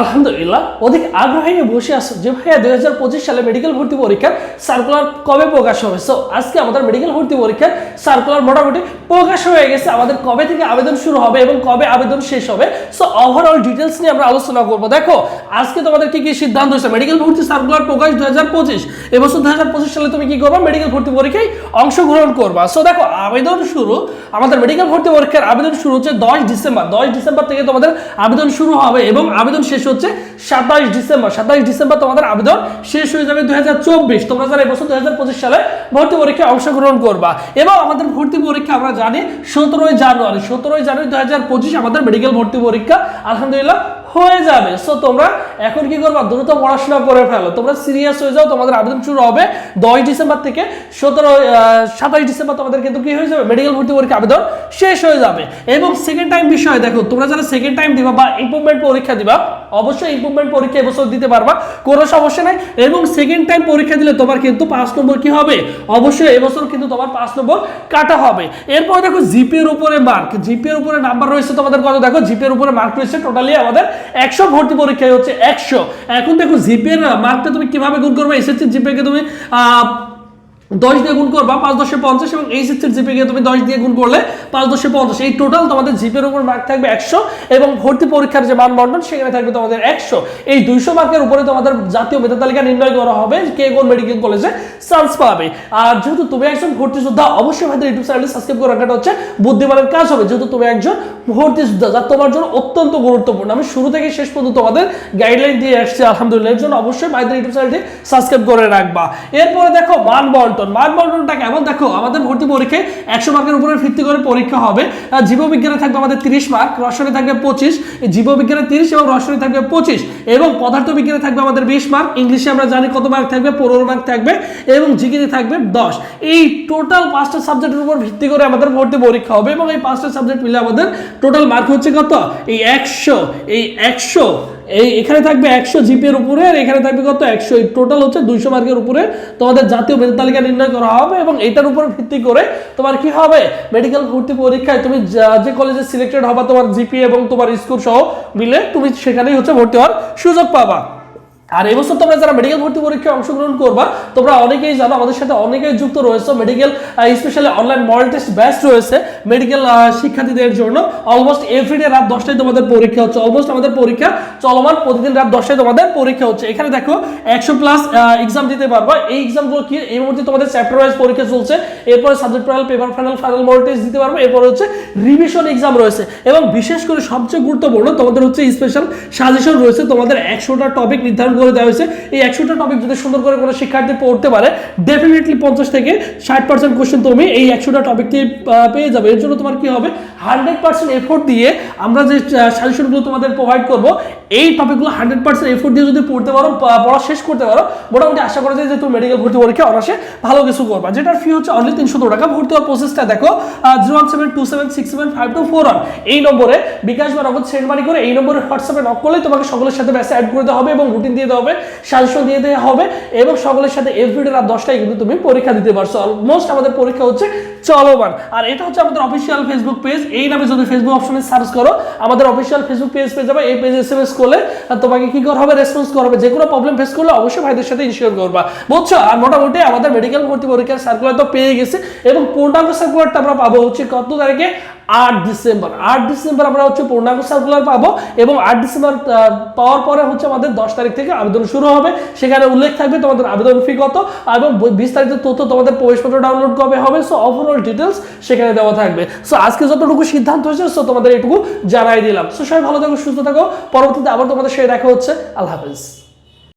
আলহামদুলিল্লাহ, অধিক আগ্রহী নিয়ে বসে আসো যে ভাইয়া দুই হাজার পঁচিশ সালে মেডিকেল ভর্তি পরীক্ষার সার্কুলার কবে প্রকাশ হবে? সো আজকে আমাদের মেডিকেল ভর্তি পরীক্ষার সার্কুলার মোটামুটি প্রকাশ হয়ে গেছে। আমাদের কবে থেকে আবেদন শুরু হবে এবং কবে আবেদন শেষ হবে? সো ওভারঅল ডিটেলস নিয়ে আমরা আলোচনা করব। দেখো, আজকে তোমাদের কি কি সিদ্ধান্ত হয়েছে? মেডিকেল ভর্তি সার্কুলার প্রকাশ দুই হাজার পঁচিশ, এবছর দুই হাজার পঁচিশ সালে তুমি কি করবা? মেডিকেল ভর্তি পরীক্ষায় অংশগ্রহণ করবা। সো দেখো, আবেদন শুরু, আমাদের মেডিকেল ভর্তি পরীক্ষার আবেদন শুরু হচ্ছে দশ ডিসেম্বর। দশ ডিসেম্বর থেকে তোমাদের আবেদন শুরু হবে এবং আবেদন শেষ হচ্ছে সাতাশ ডিসেম্বর। সাতাশ ডিসেম্বর তোমাদের আবেদন শেষ হয়ে যাবে দুই তোমরা যারা এবছর দুই হাজার পঁচিশ সালে ভর্তি পরীক্ষায় অংশগ্রহণ করবা। এবং আমাদের ভর্তি পরীক্ষা আমরা জানি সতেরোই জানুয়ারি। সতেরোই জানুয়ারি পঁচিশ আমাদের মেডিকেল ভর্তি পরীক্ষা। আলহামদুলিল্লাহ হয়ে যাবে। সো তোমরা এখন কি করবা? দ্রুত পড়াশোনা করে ফেলো। তোমরা সিরিয়াস হয়ে যাও, তোমাদের আবেদন শুরু হবে দশ ডিসেম্বর থেকে। সতেরো সাতাইশ ডিসেম্বর তোমাদের কিন্তু কি হয়ে যাবে? মেডিকেল ভর্তি পরীক্ষা, আবেদন শেষ হয়ে যাবে। এবং সেকেন্ড টাইম বিষয়, দেখো, তোমরা যারা সেকেন্ড টাইম দিবা বা ইম্প্রুভমেন্ট পরীক্ষা দিবা, অবশ্যই ইম্প্রুভমেন্ট পরীক্ষা এবছর দিতে পারবা। কোনো সমস্যা নাই। এবং সেকেন্ড টাইম পরীক্ষা দিলে তোমার কিন্তু পাঁচ নম্বর কি হবে? অবশ্যই এবছর কিন্তু তোমার পাঁচ নম্বর কাটা হবে। এরপর দেখো জিপের উপরে মার্ক জিপের উপরে নাম্বার রয়েছে তোমাদের কত? দেখো জিপের উপরে মার্ক রয়েছে টোটালি আমাদের একশো ভর্তি পরীক্ষায় হচ্ছে একশো। এখন দেখো জিপের মার্কটা তুমি কীভাবে গুণ করবে? এসএসসি জিপেকে তুমি আহ, দশ দিয়ে গুণ করবা, পাঁচ দশে পঞ্চাশ এবং এই সিক্সের জিপে গিয়ে তুমি দশ দিয়ে গুণ করলে পাঁচ দশে পঞ্চাশ। এই টোটাল তোমাদের জিপের উপর মার্ক থাকবে একশো এবং ভর্তি পরীক্ষার যে মানবন্টন সেখানে থাকবে তোমাদের একশো। এই দুইশো মার্কের উপরে তোমাদের জাতীয় মেধা তালিকা নির্ণয় করা হবে, কে কোন মেডিকেল কলেজে চান্স পাবে। আর যেহেতু তুমি একজন ভর্তি যোদ্ধা অবশ্যই ভাইদের ইউটিউব চ্যানেলে সাবস্ক্রাইব করে রাখাটা হচ্ছে বুদ্ধিমানের কাজ হবে। যেহেতু তুমি একজন ভর্তি যোদ্ধা যা তোমার জন্য অত্যন্ত গুরুত্বপূর্ণ। আমি শুরু থেকে শেষ পর্যন্ত তোমাদের গাইডলাইন দিয়ে আসছি, আলহামদুলিল্লাহ। এর জন্য অবশ্যই ভাইদের ইউটিউব চ্যানেলটি সাবস্ক্রাইব করে রাখবা। এরপরে দেখো মান বন্টন মান বন্টনটা কেমন? দেখো, আমাদের ভর্তি পরীক্ষায় একশো মার্কের উপরে ভিত্তি করে পরীক্ষা হবে। জীববিজ্ঞানে থাকবে আমাদের তিরিশ মার্ক রসায়নে থাকবে পঁচিশ, জীববিজ্ঞানে তিরিশ এবং রসায়নে থাকবে পঁচিশ, এবং পদার্থবিজ্ঞানে থাকবে আমাদের বিশ মার্ক ইংলিশে আমরা জানি কত মার্ক থাকবে, পনেরো মার্ক থাকবে, এবং জিকেতে থাকবে দশ। এই টোটাল পাঁচটা সাবজেক্টের উপর ভিত্তি করে আমাদের ভর্তি পরীক্ষা হবে, এবং এই পাঁচটা সাবজেক্ট মিলে আমাদের টোটাল মার্ক হচ্ছে কত? এই একশো এই একশো এই এখানে থাকবে একশো জিপের উপরে আর এখানে থাকবে কত? একশো টোটাল হচ্ছে দুইশো মার্কের উপরে। তোমাদের জাতীয় মেধা তালিকা নির্ণয় করা হবে এবং এটার উপর ভিত্তি করে তোমার কি হবে? মেডিকেল ভর্তি পরীক্ষায় তুমি যা- যে কলেজে সিলেক্টেড হবা তোমার জিপি এবং তোমার স্কুল সহ মিলে তুমি সেখানেই হচ্ছে ভর্তি হওয়ার সুযোগ পাবা। আর এবছর তোমরা যারা মেডিকেল ভর্তি পরীক্ষায় অংশগ্রহণ করবা, তোমরা অনেকেই জানো, আমাদের সাথে অনেকেই যুক্ত রয়েছে। Medical specially online model test batch রয়েছে মেডিকেল শিক্ষার্থীদের জন্য। অলমোস্ট এভরিডে রাত দশটায় তোমাদের পরীক্ষা হচ্ছে। অলমোস্ট আমাদের পরীক্ষা চলমান। প্রতিদিন রাত দশটায় তোমাদের পরীক্ষা হচ্ছে। এখানে দেখো, একশো প্লাস এক্সাম দিতে পারবা। এই এক্সামগুলো কি? এই মুহূর্তে তোমাদের চ্যাপ্টার ওয়াইজ পরীক্ষা চলছে। এরপরে subject final paper final final model test দিতে পারবে। এরপরে হচ্ছে রিভিশন এক্সাম রয়েছে। এবং বিশেষ করে সবচেয়ে গুরুত্বপূর্ণ তোমাদের হচ্ছে স্পেশাল সাজেশন রয়েছে। তোমাদের একশোটা টপিক নির্ধারণ করে দেওয়া হয়েছে এই একশোটা টপিক যদি সুন্দর করে কোনো শিক্ষার্থী পড়তে পারে ডেফিনেটলি পঞ্চাশ থেকে ষাট পার্সেন্ট কোশ্চেন তুমি এই একশোটা টপিক দিয়ে আহ, পেয়ে যাবে। এর জন্য তোমার কি হবে? হান্ড্রেড পার্সেন্ট এফোর্ট দিয়ে আমরা যে সাজেশনগুলো তোমাদের প্রোভাইড করব এই টপিকগুলো হান্ড্রেড পার্সেন্ট এফোর্ট দিয়ে যদি পড়তে পারো পড়া শেষ করতে পারো মোটামুটি আশা করা যায় যে তুমি মেডিকেল ভর্তি পরীক্ষা অনাসে ভালো কিছু করবা। যেটার ফি হচ্ছে অনলি তিনশো টাকা। ভর্তি হওয়ার প্রসেসটা দেখো zero one seven two seven six seven five two four one এই নম্বরে বিকাশ বা নগদ সেন্ড মানি করে এই নম্বরে হোয়াটসঅ্যাপে নক করলে তোমাকে সকলের সাথে ব্যাসে অ্যাড করে দেওয়া হবে এবং রুটিন দিয়ে দেওয়া হবে সাজেশন দিয়ে দেওয়া হবে এবং সকলের সাথে এভরিডে রাত দশটায় কিন্তু তুমি পরীক্ষা দিতে পারছ। অলমোস্ট আমাদের পরীক্ষা হচ্ছে চলমান। আর এটা হচ্ছে আমাদের অফিসিয়াল ফেসবুক পেজ এই নামে যদি ফেসবুক অপশনে সার্চ করো, আমাদের অফিসিয়াল ফেসবুক পেজ পেয়ে যাবে, এই পেজে এস এম এস করলে তোমাকে কি করা হবে? রেসপন্স করা হবে। যে কোনো প্রবলেম ফেস করলে অবশ্যই ভাইদের সাথে ইনশিওর করবা। বুঝছ? আর মোটামুটি আমাদের মেডিকেল ভর্তি পরীক্ষার সার্কুলার তো পেয়ে গেছে এবং পূর্ণাঙ্গ সার্কুলারটা আমরা পাবো হচ্ছে কত তারিখে? আট ডিসেম্বর। আট ডিসেম্বর আমরা হচ্ছে পূর্ণাঙ্গ সার্কুলার পাবো এবং আট ডিসেম্বর পাওয়ার পরে হচ্ছে আমাদের দশ তারিখ থেকে আবেদন শুরু হবে। সেখানে উল্লেখ থাকবে তোমাদের আবেদন ফি কত এবং বিশ তারিখের তথ্য তোমাদের প্রবেশপত্র ডাউনলোড কবে হবে সো ওভারঅল ডিটেলস সেখানে দেওয়া থাকবে। সো আজকে যতটুকু সিদ্ধান্ত হয়েছে সো তোমাদের এটুকু জানাই দিলাম। সো সবাই ভালো থাকো, সুস্থ থাকো। পরবর্তীতে আবার তোমাদের সাথে দেখা হচ্ছে। আল্লাহ হাফেজ।